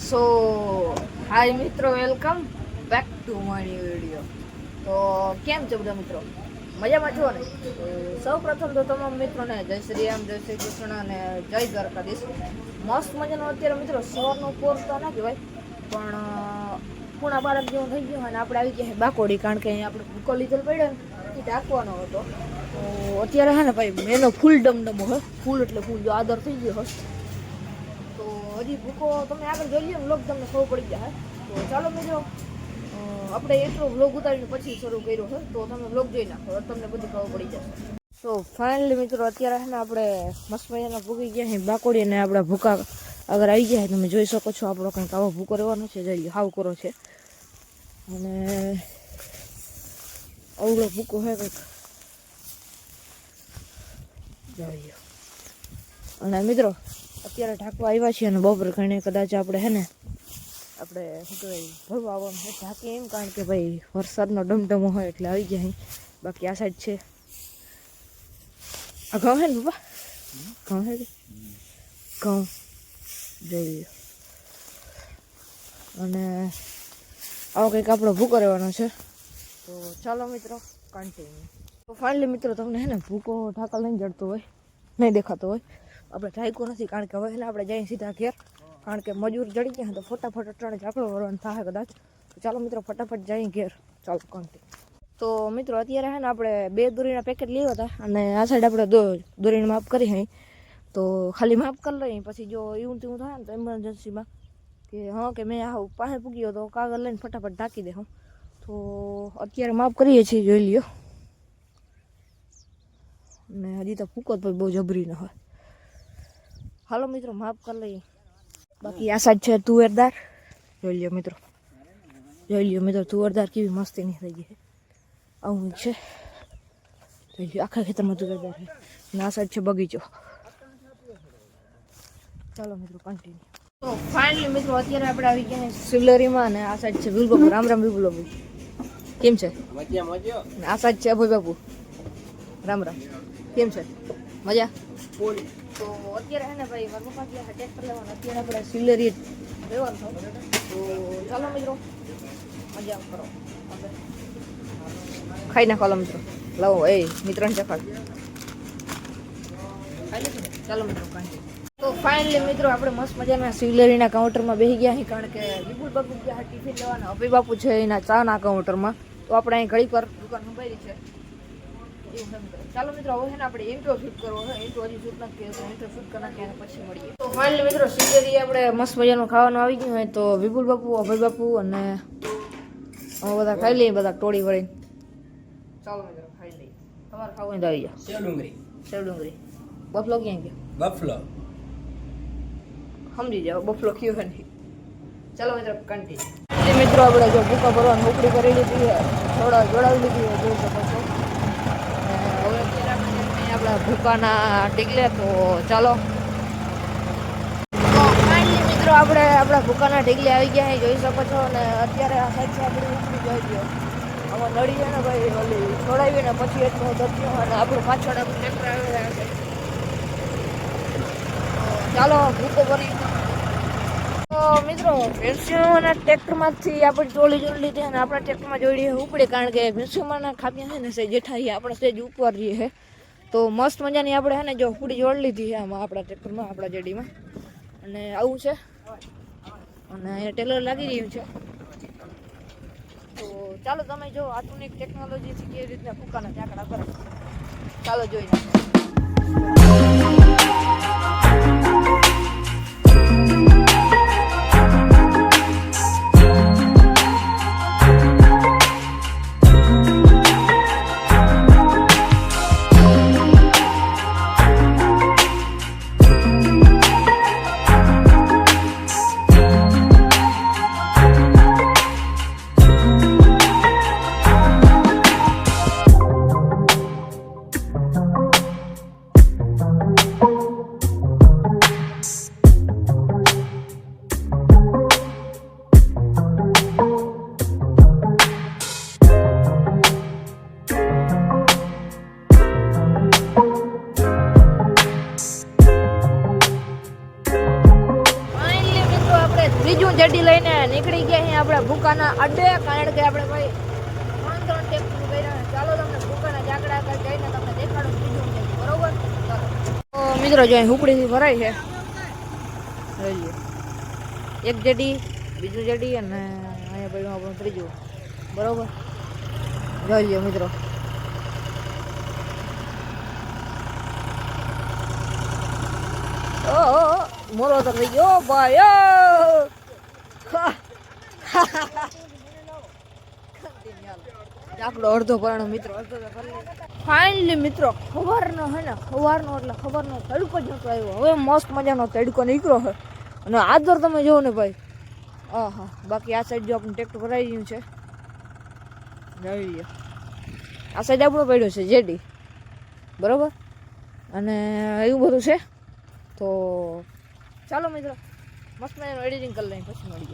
સો hi મિત્રો welcome back to my video તો, કેમ છો બધા મિત્રો? મજામાં છો ને? સૌ પ્રથમ તો તમામ મિત્રોને જય શ્રી રામ, જય શ્રી કૃષ્ણ અને જય દ્વારકાધીશ. મસ્ત મજાનો અત્યારે મિત્રો, સવારનો કોર તો ના કહેવાય, પણ પૂણા બાળક જેવું થઈ ગયું અને આપણે આવી ગયા બાકોડી, કારણ કે અહીંયા આપણે ભૂકો લીધેલ પડ્યો ને એ ટાંકવાનો હતો. તો, અત્યારે હે ને ભાઈ, મેનો ફૂલ ડમડમો હોય ફૂલ એટલે ફૂલ જો આદર થઈ ગયો હોય હજી ભૂકો તમે આગળ જોઈ લ્યો વ્લોગ તમને ખબર પડી જાય તો ચાલો મિત્રો આપણે એટલો વ્લોગ ઉતારીને પછી શરૂ કર્યો છે તો તમે વ્લોગ જોઈ નાખો તમને બધું ખબર પડી જશે. તો ફાઇનલી મિત્રો, અત્યારે છે ને આપણે મસ્ત મજાના ભૂકી ગયા છે બાકોડી અને આપણા ભૂકા અગર આવી ગયા તમે જોઈ શકો છો, આપણો કંઈક આવો ભૂકો રહેવાનો છે જઈ હાવ કરો છે. અને અવળો ભૂકો છે કંઈક. જોઈએ. અને મિત્રો અત્યારે ઢાંકવા આવ્યા છીએ અને બપોર ઘણે કદાચ આપણે હે ને, આપણે શું કહેવાય ભરવા આવવાનું છે એમ, કારણ કે ભાઈ વરસાદનો ડમડમો હોય એટલે આવી ગયા અહીં બાકી આ સાઈડ છે. આ ઘઉં હે ને બાપા ઘઉં હે ઘઉં. જોઈ લ્યો અને આવો કંઈક આપણો ભૂકો રહેવાનો છે. તો ચાલો મિત્રો કન્ટિન્યુ તો ફાઇનલી મિત્રો તમને હે ને ભૂકો ઢાકા નહીં જડતો હોય, નહીં દેખાતો હોય આપણે ઢાંક્યો નથી કારણ કે હવે એને આપણે જઈએ સીધા ઘેર. કારણ કે મજૂર જડી ગયા તો ફટાફટ અટાણે ઝાકડો વળવાનું થાય કદાચ. તો ચાલો મિત્રો, ફટાફટ જઈએ ઘેર. ચાલો કન્ટિન્યુ તો મિત્રો, અત્યારે હે ને આપણે બે દોરીના પેકેટ લીધા હતા અને આ સાઈડ આપણે દો દોરીને માપ કરી અહીં તો ખાલી માપ કરી લઈએ, પછી જો એવું તેવું થાય ને તો ઇમરજન્સીમાં કે હા કે મેં આવું પાસે પૂગ્યો તો કાગળ લઈને ફટાફટ ઢાંકી દે હું. તો અત્યારે માપ કરીએ છીએ, જોઈ લ્યો. ને હજી તો ફૂકો તો બહુ જબરી ન હોય. હાલો મિત્રો માફ કરી લઈએ બાકી આ સાઈડ છે તુવેરદાર જોઈ લ્યો મિત્રો જોઈ લ્યો મિત્રો તુવેરદાર કેવી મસ્તી નહીં થઈ ગઈ છે આવું છે જોઈ લ્યો આખા ખેતરમાં તુવેરદાર છે અને આ સાઈડ છે બગીચો ચાલો મિત્રો કન્ટિન્યુ ફાઇનલી મિત્રો અત્યારે આપણે આવી ગયા છીએ અને આ સાઈડ છે બિલબાપુ રામ રામ બિલબાપુ કેમ છે આ સાઈડ છે અભય બાપુ રામ રામ કેમ છે મજા તો અત્યારે હે ભાઈ, મારા પપ્પા ગયા અત્યારે આપણે સિલેરી લેવાનું તો ચાલો મિત્રો, મજા કરો. ખાઈ નાખો મિત્રો. લાવો, એ મિત્રને ચખાડ? ચાલો મિત્રો કાંઈ તો ફાઇનલી મિત્રો, આપણે મસ્ત મજાના સિવલેરીના કાઉન્ટરમાં બેસી ગયા અહીં કારણ કે વિપુલ બાપુ ગયા ટિફિન લેવાના. અભય બાપુ છે એના ચાના કાઉન્ટરમાં તો આપણે અહીં ઘડી પર દુકાન સંભાળી છે. એવું ચાલો મિત્રો હવે ને આપણે ઇન્ટ્રો શૂટ કરવો છે. ઇન્ટ્રો હજી શૂટ નથી કર્યો ઇન્ટ્રો શૂટ કરી નાખીએ અને પછી મળીએ. તો ફાઇનલી મિત્રો સિલેરી આપણે મસ્ત મજાનું ખાવાનું આવી ગયું હોય તો વિપુલ બાપુ અભય બાપુ અને અમે બધા ખાઈ લઈએ બધા ટોળી વળી ચાલો મિત્રો ખાઈ લઈએ. તમારે ખાવું તો આવી જાઓ. સેવ ડુંગળી. સેવ ડુંગળી. બફલો ક્યાં ગયો? બફલો. સમજી જાઓ બફલો કયો નહીં ચાલો મિત્રો કન્ટિન્યુ મિત્રો આપણે જો ભૂકા ભરવાની ઉપડી કરી લીધી થોડા જોડાવી લીધી હોય જોઈ શકો છો અને હવે અત્યારે આપણે જઈએ આપણા ભૂકાના ટીકલે તો ચાલો. મિત્રો આપણે આપણા ભૂકાના ઢીગલે આવી ગયા જોઈ શકો છો. અને અત્યારે આ સાઈડ છે, આપણી ઉપડી જોઈ ગયો આમાં નડી છે ને ભાઈ, ઓલી છોડાવી ને પછી એટલો ધક્યો અને આપણું પાછળ આપણું ટ્રેક્ટર આવી રહ્યા છે ચાલો, ભૂકો ભરી. મિત્રો, ભેંસીઓના ટ્રેક્ટરમાંથી આપણે ચોળી જોડી લીધી અને આપણા ટ્રેક્ટરમાં જોડી ઉપડે, કારણ કે ભેંસીઓમાંના ખાપ્યા છે ને સે જેઠાઈ, આપણે સેજ ઉપર રહીએ તો મસ્ત મજાની આપણે હે ને જો હુડી જોડી લીધી છે આમાં આપણા ટ્રેક્ટરમાં આપણા જેડીમાં. અને આવું છે. અને અહીંયા ટેલર લાગી રહ્યું છે. તો ચાલો તમે જો આધુનિક ટેકનોલોજીથી કેવી રીતના ફૂકાના ઝાકડા કરે. ચાલો જોઈ નાખો કે ત્રીજું જેડી લઈને નીકળી ગયા અહીં આપણે ભૂકાના અડ્ડે કારણ કે આપણે ભાઈ ત્રણ ત્રણ ટેક્સી કર્યા છે. ચાલો તમને ભૂકાના જાકડા આગળ જઈને તમને દેખાડું ત્રીજું જેડી બરોબર? ચાલો. તો મિત્રો જો અહીં હુપડીથી ભરાય છે. જોઈ લ્યો. એક જેડી બીજું જેડી અને અહીંયા પડ્યું આપણું ત્રીજું. બરોબર? જોઈ લ્યો મિત્રો. ઓ ઓ, ઓ, મોરો તો થઈ ગયો. ભાઈ હા. ચાકડો અડધો પરણો મિત્રો અડધો ફાઇનલી મિત્રો ખબરનો હે ને ખબરનો એટલે ખબરનો તડકો જ નતો આવ્યો. હવે મસ્ત મજાનો તડકો નીકળ્યો છે. અને આદર તમે જોવો ભાઈ. આહા, બાકી આ સાઈડ જો આપણું ટ્રેક્ટર ભરાઈ ગયું છે. જોઈ આ સાઈડ આપણો પડ્યો છે, જેડી. બરોબર? અને એવું બધું છે. તો ચાલો મિત્રો, મસ્ત મજાનું એડિટિંગ કરી લઈએ, પછી મળીએ.